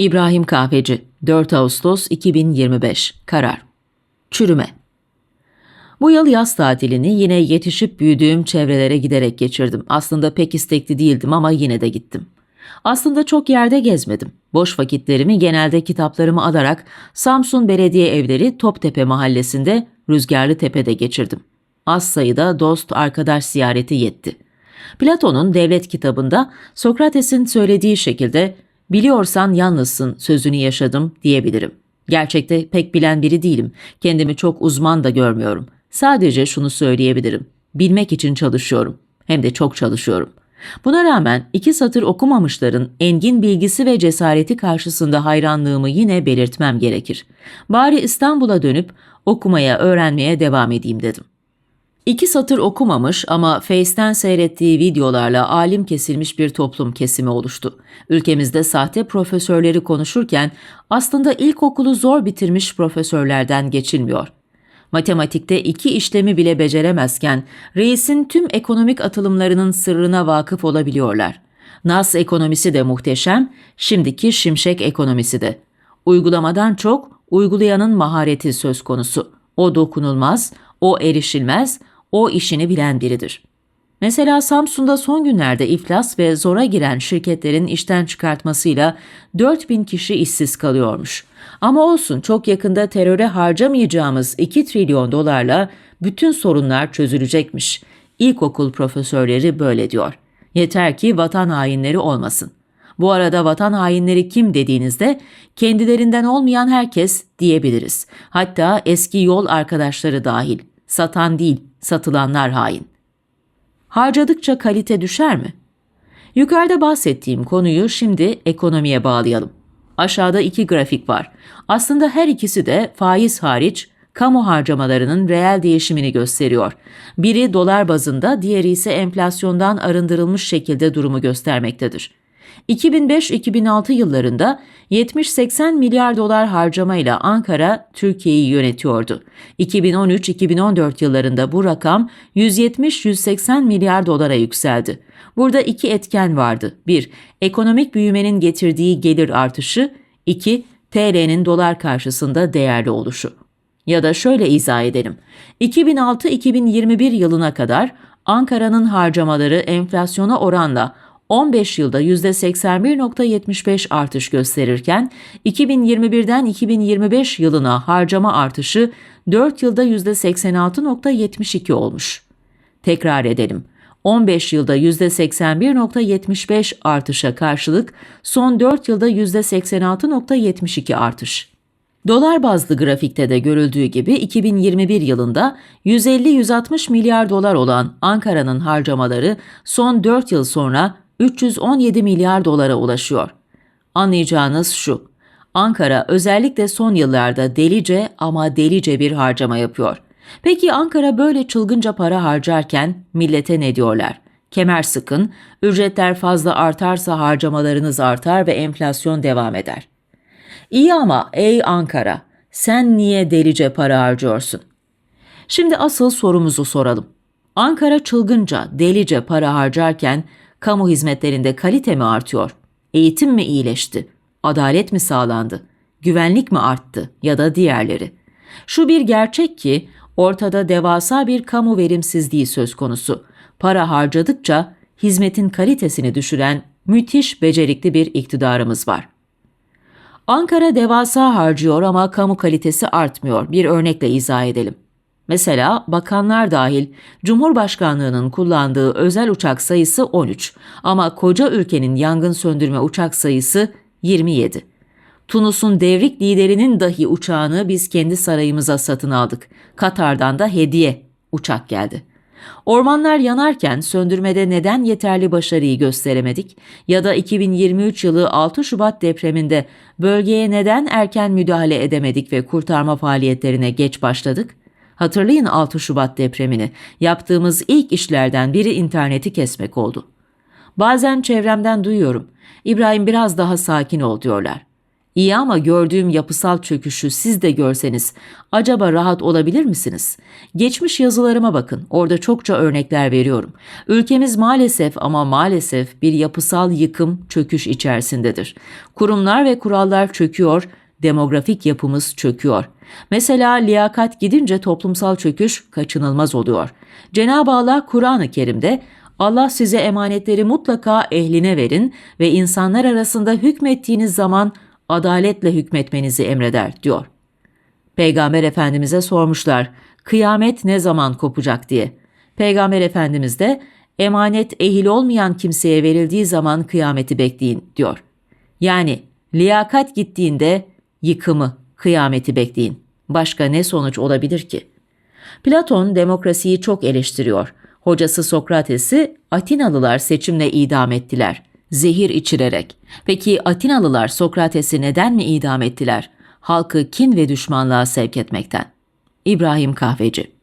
İbrahim Kahveci 4 Ağustos 2025 Karar Çürüme Bu yıl yaz tatilini yine yetişip büyüdüğüm çevrelere giderek geçirdim. Aslında pek istekli değildim ama yine de gittim. Aslında çok yerde gezmedim. Boş vakitlerimi genelde kitaplarımı alarak Samsun Belediye Evleri Toptepe mahallesinde Rüzgarlı Tepe'de geçirdim. Az sayıda dost arkadaş ziyareti yetti. Platon'un devlet kitabında Sokrates'in söylediği şekilde biliyorsan yalnızsın sözünü yaşadım diyebilirim. Gerçekte pek bilen biri değilim. Kendimi çok uzman da görmüyorum. Sadece şunu söyleyebilirim. Bilmek için çalışıyorum. Hem de çok çalışıyorum. Buna rağmen iki satır okumamışların engin bilgisi ve cesareti karşısında hayranlığımı yine belirtmem gerekir. Bari İstanbul'a dönüp okumaya, öğrenmeye devam edeyim dedim. İki satır okumamış ama Face'ten seyrettiği videolarla alim kesilmiş bir toplum kesimi oluştu. Ülkemizde sahte profesörleri konuşurken aslında ilkokulu zor bitirmiş profesörlerden geçilmiyor. Matematikte iki işlemi bile beceremezken reisin tüm ekonomik atılımlarının sırrına vakıf olabiliyorlar. Nas ekonomisi de muhteşem, şimdiki şimşek ekonomisi de. Uygulamadan çok uygulayanın mahareti söz konusu. O dokunulmaz, o erişilmez, o işini bilen biridir. Mesela Samsun'da son günlerde iflas ve zora giren şirketlerin işten çıkartmasıyla 4000 kişi işsiz kalıyormuş. Ama olsun çok yakında teröre harcamayacağımız 2 trilyon dolarla bütün sorunlar çözülecekmiş. İlkokul profesörleri böyle diyor. Yeter ki vatan hainleri olmasın. Bu arada vatan hainleri kim dediğinizde kendilerinden olmayan herkes diyebiliriz. Hatta eski yol arkadaşları dahil. Satan değil, satılanlar hain. Harcadıkça kalite düşer mi? Yukarıda bahsettiğim konuyu şimdi ekonomiye bağlayalım. Aşağıda iki grafik var. Aslında her ikisi de faiz hariç kamu harcamalarının reel değişimini gösteriyor. Biri dolar bazında, diğeri ise enflasyondan arındırılmış şekilde durumu göstermektedir. 2005-2006 yıllarında 70-80 milyar dolar harcamayla Ankara Türkiye'yi yönetiyordu. 2013-2014 yıllarında bu rakam 170-180 milyar dolara yükseldi. Burada iki etken vardı. 1. Ekonomik büyümenin getirdiği gelir artışı. 2. TL'nin dolar karşısında değerli oluşu. Ya da şöyle izah edelim. 2006-2021 yılına kadar Ankara'nın harcamaları enflasyona oranla 15 yılda %81.75 artış gösterirken 2021'den 2025 yılına harcama artışı 4 yılda %86.72 olmuş. Tekrar edelim. 15 yılda %81.75 artışa karşılık son 4 yılda %86.72 artış. Dolar bazlı grafikte de görüldüğü gibi 2021 yılında 150-160 milyar dolar olan Ankara'nın harcamaları son 4 yıl sonra 317 milyar dolara ulaşıyor. Anlayacağınız şu. Ankara özellikle son yıllarda delice ama delice bir harcama yapıyor. Peki Ankara böyle çılgınca para harcarken millete ne diyorlar? Kemer sıkın, ücretler fazla artarsa harcamalarınız artar ve enflasyon devam eder. İyi ama ey Ankara, sen niye delice para harcıyorsun? Şimdi asıl sorumuzu soralım. Ankara çılgınca, delice para harcarken Kamu hizmetlerinde kalite mi artıyor? Eğitim mi iyileşti? Adalet mi sağlandı? Güvenlik mi arttı ya da diğerleri? Şu bir gerçek ki ortada devasa bir kamu verimsizliği söz konusu. Para harcadıkça hizmetin kalitesini düşüren müthiş becerikli bir iktidarımız var. Ankara devasa harcıyor ama kamu kalitesi artmıyor. Bir örnekle izah edelim. Mesela bakanlar dahil Cumhurbaşkanlığının kullandığı özel uçak sayısı 13 ama koca ülkenin yangın söndürme uçak sayısı 27. Tunus'un devrik liderinin dahi uçağını biz kendi sarayımıza satın aldık. Katar'dan da hediye uçak geldi. Ormanlar yanarken söndürmede neden yeterli başarıyı gösteremedik ya da 2023 yılı 6 Şubat depreminde bölgeye neden erken müdahale edemedik ve kurtarma faaliyetlerine geç başladık? Hatırlayın 6 Şubat depremini. Yaptığımız ilk işlerden biri interneti kesmek oldu. Bazen çevremden duyuyorum. İbrahim biraz daha sakin ol diyorlar. İyi ama gördüğüm yapısal çöküşü siz de görseniz acaba rahat olabilir misiniz? Geçmiş yazılarıma bakın. Orada çokça örnekler veriyorum. Ülkemiz maalesef ama maalesef bir yapısal yıkım, çöküş içerisindedir. Kurumlar ve kurallar çöküyor, demografik yapımız çöküyor. Mesela liyakat gidince toplumsal çöküş kaçınılmaz oluyor. Cenab-ı Allah Kur'an-ı Kerim'de Allah size emanetleri mutlaka ehline verin ve insanlar arasında hükmettiğiniz zaman adaletle hükmetmenizi emreder diyor. Peygamber Efendimiz'e sormuşlar, kıyamet ne zaman kopacak diye. Peygamber Efendimiz de emanet ehil olmayan kimseye verildiği zaman kıyameti bekleyin diyor. Yani liyakat gittiğinde yıkımı, kıyameti bekleyin. Başka ne sonuç olabilir ki? Platon demokrasiyi çok eleştiriyor. Hocası Sokrates'i Atinalılar seçimle idam ettiler. Zehir içirerek. Peki Atinalılar Sokrates'i neden mi idam ettiler? Halkı kin ve düşmanlığa sevk etmekten. İbrahim Kahveci